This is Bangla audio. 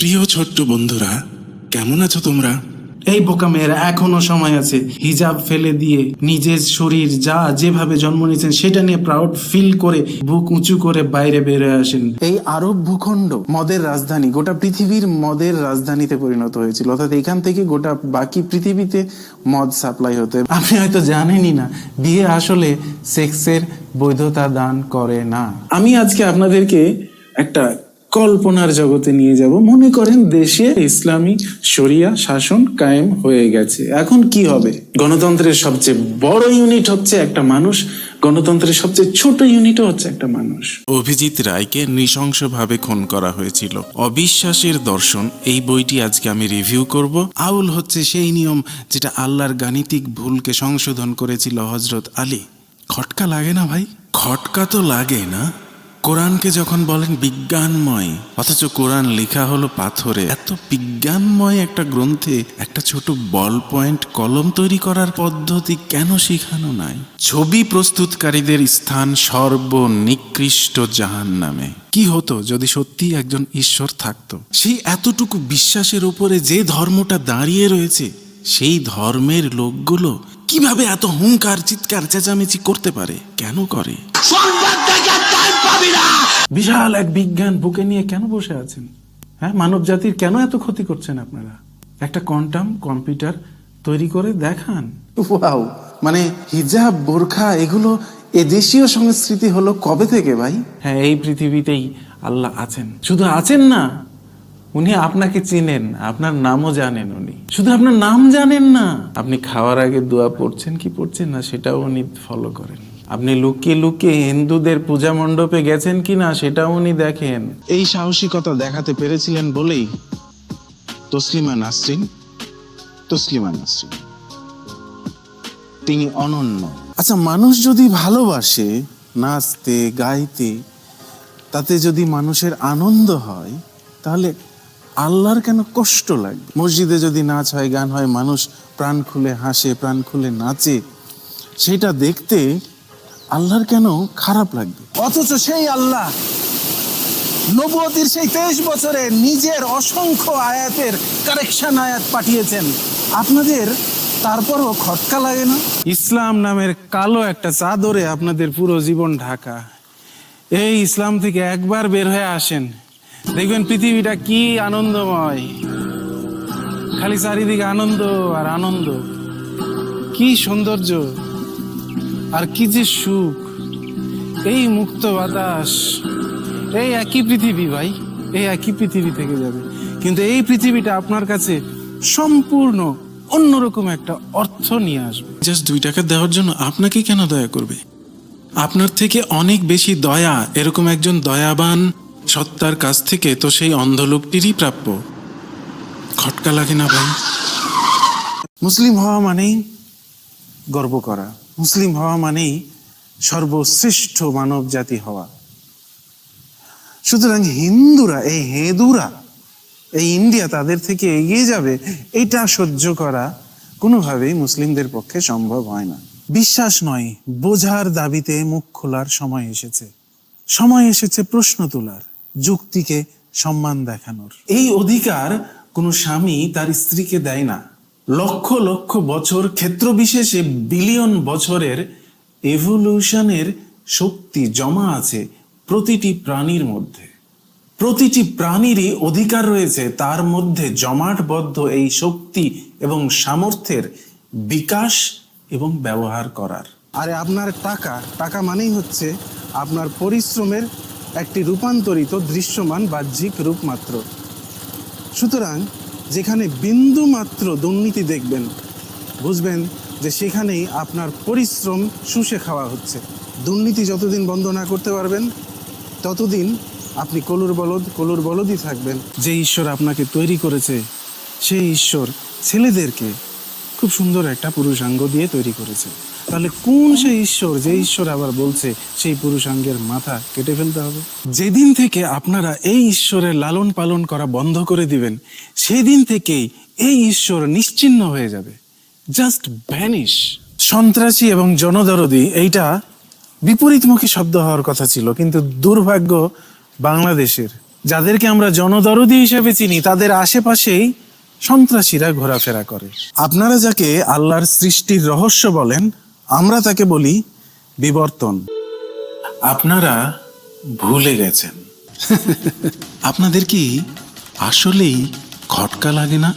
প্রিয় ছোট্ট বন্ধুরা কেমন আছো তোমরা? এই বোকা মেয়েরা এখনও সময় আছে হিজাব ফেলে দিয়ে নিজের শরীর যা যেভাবে জন্ম নিয়েছেন সেটা নিয়ে প্রাউড ফিল করে বুক উঁচু করে বাইরে বেরোয় আসেন। এই আরব ভূখণ্ড মদের রাজধানী গোটা পৃথিবীর মদের রাজধানীতে পরিণত হয়েছিল। অর্থাৎ এখান থেকে গোটা বাকি পৃথিবীতে মদ সাপ্লাই হতো। আপনি হয়তো জানেনই না বিয়ে আসলে সেক্সের বৈধতা দান করে না। আমি আজকে আপনাদেরকে একটা কল্পনার জগতে নিয়ে যাব। মনে করেন দেশে ইসলামী শরিয়া শাসন কায়েম হয়ে গেছে। এখন কি হবে? গণতন্ত্রের সবচেয়ে বড় ইউনিট হচ্ছে একটা মানুষ। গণতন্ত্রের সবচেয়ে ছোট ইউনিটও হচ্ছে একটা মানুষ। অভিজিৎ রায়কে নৃশংসভাবে খুন করা হয়েছিল। অবিশ্বাসের দর্শন, এই বইটি আজকে আমি রিভিউ করব। আউল হচ্ছে সেই নিয়ম যেটা আল্লাহর গাণিতিক ভুলকে সংশোধন করেছিল হজরত আলী। খটকা লাগে না ভাই? খটকা তো লাগে না। কোরআনকে যখন বলেন বিজ্ঞানময়, অথচ কোরআন লেখা হলো পাথরে, এত বিজ্ঞানময় একটা গ্রন্থে একটা ছোট বল পয়েন্ট কলম তৈরি করার পদ্ধতি কেন শেখানো নাই? ছবি প্রস্তুতকারীদের স্থান সর্বনিকৃষ্ট জাহান নামে কি হতো যদি সত্যি একজন ঈশ্বর থাকতো? সেই এতটুকু বিশ্বাসের উপরে যে ধর্মটা দাঁড়িয়ে রয়েছে, সেই ধর্মের লোকগুলো কীভাবে এত হুঙ্কার, চিৎকার, চেঁচামেচি করতে পারে? কেন করে? বিশাল এক বিজ্ঞান বুকে নিয়ে কেন বসে আছেন? হ্যাঁ মানব জাতির কেন এত ক্ষতি করছেন আপনারা? একটা কোয়ান্টাম কম্পিউটার তৈরি করে দেখান। ওয়াও মানে হিজাব বোরখা এগুলো এদেশীয় সংস্কৃতি হলো কবে থেকে ভাই? হ্যাঁ এই পৃথিবীতেই আল্লাহ আছেন। শুধু আছেন না উনি আপনাকে চিনেন আপনার নামও জানেন উনি। শুধু আপনার নাম জানেন না আপনি খাওয়ার আগে দোয়া পড়ছেন কি পড়ছেন না সেটাও উনি ফলো করেন। আপনি লুকিয়ে লুকিয়ে হিন্দুদের পূজা মণ্ডপে গেছেন কি না সেটাও উনি দেখেন। এই সাহসিকতা দেখাতে পেরেছিলেন বলেই তসলিমা নাসরিন তসলিমা নাসরিন। তিনি অনন্য। আচ্ছা মানুষ যদি ভালোবাসে নাচতে গাইতে তাতে যদি মানুষের আনন্দ হয় তাহলে আল্লাহর কেন কষ্ট লাগে? মসজিদে যদি নাচ হয় গান হয় মানুষ প্রাণ খুলে হাসে প্রাণ খুলে নাচে সেটা দেখতে আল্লাহর কেন খারাপ লাগবে? অথচ সেই আল্লাহ নবুয়তির সেই তেইশ বছরে নিজের অসংখ্য আয়াতের কারেকশন আয়াত পাঠিয়েছেন। আপনাদের তারপরও খটকা লাগে না? ইসলাম নামের কালো একটা চাদরে আপনাদের পুরো জীবন ঢাকা। এই ইসলাম থেকে একবার বের হয়ে আসেন। দেখবেন পৃথিবীটা কি আনন্দময়। খালি চারিদিকে আনন্দ আর আনন্দ। কি সৌন্দর্য। আর কি যে সুখ। এই মুক্ত বাতাস এই একই পৃথিবী ভাই এই একই পৃথিবী থেকে যাবে। কিন্তু এই পৃথিবীটা আপনার কাছে সম্পূর্ণ অন্যরকম একটা অর্থ নিয়ে আসবে। জাস্ট দুই টাকা দেওয়ার জন্য আপনাকে কেন দয়া করবে? আপনার থেকে অনেক বেশি দয়া এরকম একজন দয়াবান সত্তার কাছ থেকে তো সেই অন্ধলোকটিরই প্রাপ্য। খটকা লাগে না ভাই? মুসলিম হওয়া মানেই গর্ব করা। মুসলিম হওয়া মানেই সর্বশ্রেষ্ঠ মানব জাতি হওয়া। সুতরাং হিন্দুরা, এই হেদুরা, এই ইন্ডিয়া তাদের থেকে এগিয়ে যাবে, এটা সহ্য করা কোনোভাবেই মুসলিমদের পক্ষে সম্ভব হয় না। বিশ্বাস নয়, বোঝার দাবিতে মুখ খোলার সময় এসেছে। সময় এসেছে প্রশ্ন তোলার, যুক্তিকে সম্মান দেখানোর। এই অধিকার কোনো স্বামী তার স্ত্রীকে দেয় না। লক্ষ লক্ষ বছর ক্ষেত্র বিশেষে বিলিয়ন বছরের এভলিউশনের শক্তি জমা আছে প্রতিটি প্রাণীর মধ্যে। প্রতিটি প্রাণীরই অধিকার রয়েছে, তার মধ্যে জমাটবদ্ধ এই শক্তি এবং সামর্থ্যের বিকাশ এবং ব্যবহার করার। আরে আপনার টাকা টাকা মানেই হচ্ছে আপনার পরিশ্রমের একটি রূপান্তরিত দৃশ্যমান বাহ্যিক রূপমাত্র। সুতরাং যেখানে বিন্দু মাত্র দুর্নীতি দেখবেন, বুঝবেন যে সেখানেই আপনার পরিশ্রম শুষে খাওয়া হচ্ছে। দুর্নীতি যতদিন বন্ধ না করতে পারবেন, ততদিন আপনি কলুর বলদ, কলুর বলদই থাকবেন। যে ঈশ্বর আপনাকে তৈরি করেছে, সেই ঈশ্বর ছেলেদেরকে খুব সুন্দর একটা পুরুষাঙ্গ দিয়ে তৈরি করেছে। তাহলে কোন সেই ঈশ্বর, যে ঈশ্বর আবার বলছে, সেই পুরুষাঙ্গের মাথা কেটে ফেলতে হবে? যেদিন থেকে আপনারা এই ঈশ্বরের লালন পালন করা বন্ধ করে দিবেন, সেদিন থেকেই এই ঈশ্বর নিশ্চিহ্ন হয়ে যাবে। জাস্ট ভ্যানিশ সন্ত্রাসী এবং জনদরদি, এইটা বিপরীতমুখী শব্দ হওয়ার কথা ছিল, কিন্তু দুর্ভাগ্য বাংলাদেশের। যাদেরকে আমরা জনদরদি হিসেবে চিনি, তাদের আশেপাশেই সন্ত্রাসীরা ঘোরাফেরা করে। আপনারা যাকে আল্লাহর সৃষ্টির রহস্য বলেন আমরা তাকে বলি বিবর্তন। আপনারা ভুলে গেছেন। আপনাদের কি আসলেই খটকা লাগে না?